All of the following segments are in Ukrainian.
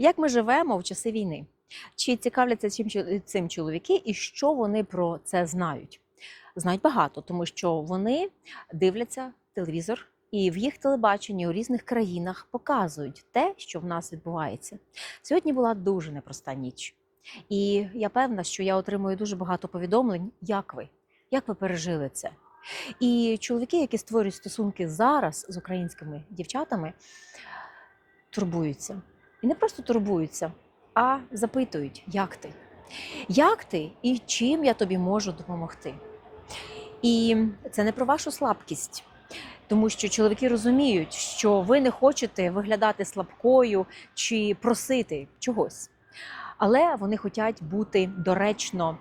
Як ми живемо в часи війни? Чи цікавляться цим, цим чоловіки і що вони про це знають? Знають багато, тому що вони дивляться телевізор, і в їх телебаченні у різних країнах показують те, що в нас відбувається. Сьогодні була дуже непроста ніч. І я певна, що я отримую дуже багато повідомлень, як ви, як ви пережили це. І чоловіки, які створюють стосунки зараз з українськими дівчатами, турбуються. І не просто турбуються, а запитують, як ти? Як ти і чим я тобі можу допомогти? І це не про вашу слабкість, тому що чоловіки розуміють, що ви не хочете виглядати слабкою чи просити чогось. Але вони хочуть бути доречно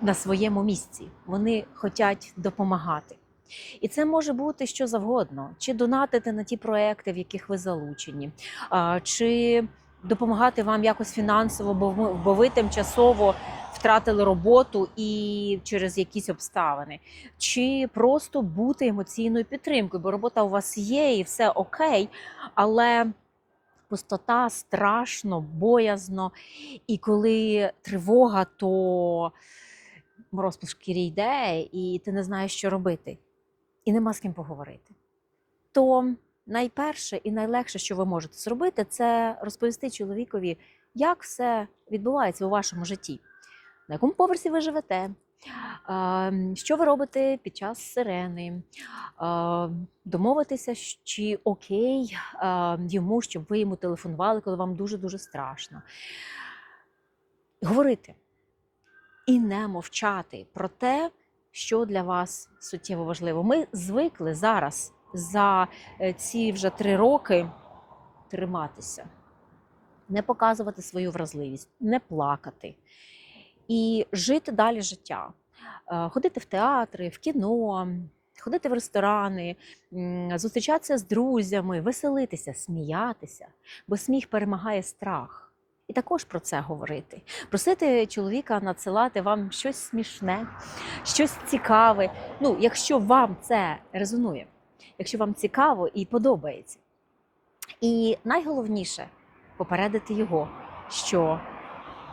на своєму місці. Вони хочуть допомагати. І це може бути що завгодно: чи донатити на ті проекти, в яких ви залучені, чи допомагати вам якось фінансово, бо ви, тимчасово втратили роботу і через якісь обставини, чи просто бути емоційною підтримкою, бо робота у вас є і все окей, але пустота страшно, боязно. І коли тривога, то мороз по шкірі йде, і ти не знаєш, що робити, і нема з ким поговорити. То найперше і найлегше, що ви можете зробити, це розповісти чоловікові, як все відбувається у вашому житті, на якому поверсі ви живете, що ви робите під час сирени, домовитися, чи окей йому, щоб ви йому телефонували, коли вам дуже-дуже страшно. Говорити і не мовчати про те, що для вас суттєво важливо. Ми звикли зараз за е, ці вже три роки триматися, не показувати свою вразливість, не плакати і жити далі життя, Е, ходити в театри, в кіно. Ходити в ресторани, зустрічатися з друзями, веселитися, сміятися, бо сміх перемагає страх. І також про це говорити. Просити чоловіка надсилати вам щось смішне, щось цікаве. Ну, якщо вам це резонує, якщо вам цікаво і подобається. І найголовніше попередити його, що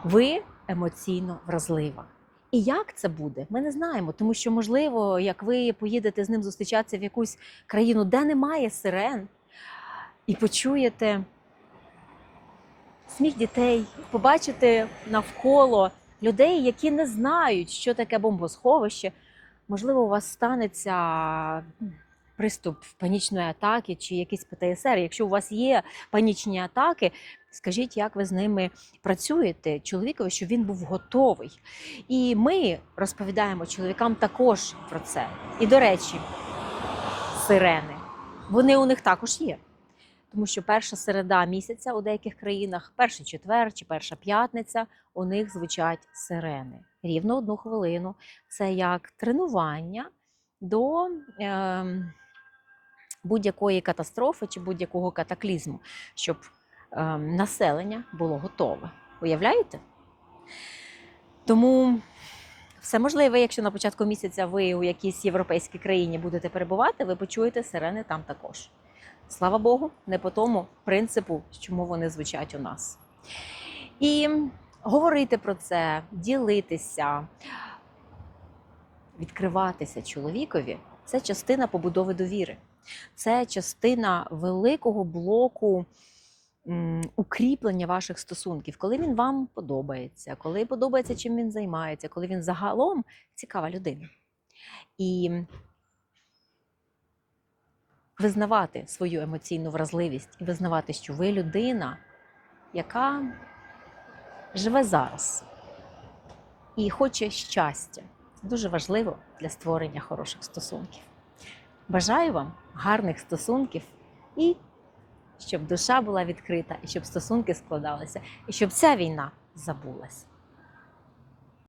ви емоційно вразлива. І як це буде, ми не знаємо, тому що, можливо, як ви поїдете з ним зустрічатися в якусь країну, де немає сирен, і почуєте сміх дітей, побачите навколо людей, які не знають, що таке бомбосховище. Можливо, у вас станеться приступ панічної атаки чи якийсь ПТСР. Якщо у вас є панічні атаки, скажіть, як ви з ними працюєте чоловікові, щоб він був готовий. І ми розповідаємо чоловікам також про це. І, до речі, сирени. Вони у них також є. Тому що перша середа місяця у деяких країнах, перший четвер чи перша п'ятниця, у них звучать сирени. Рівно одну хвилину. Це як тренування до е, будь-якої катастрофи чи будь-якого катаклізму, щоб е, населення було готове. Уявляєте? Тому все можливе, якщо на початку місяця ви у якійсь європейській країні будете перебувати, ви почуєте сирени там також. Слава Богу, не по тому принципу, чому вони звучать у нас. І говорити про це, ділитися, відкриватися чоловікові це частина побудови довіри. Це частина великого блоку укріплення ваших стосунків, коли він вам подобається, коли подобається, чим він займається, коли він загалом цікава людина. І визнавати свою емоційну вразливість і визнавати, що ви людина, яка живе зараз і хоче щастя. Це дуже важливо для створення хороших стосунків. Бажаю вам гарних стосунків і щоб душа була відкрита, і щоб стосунки складалися, і щоб ця війна забулась.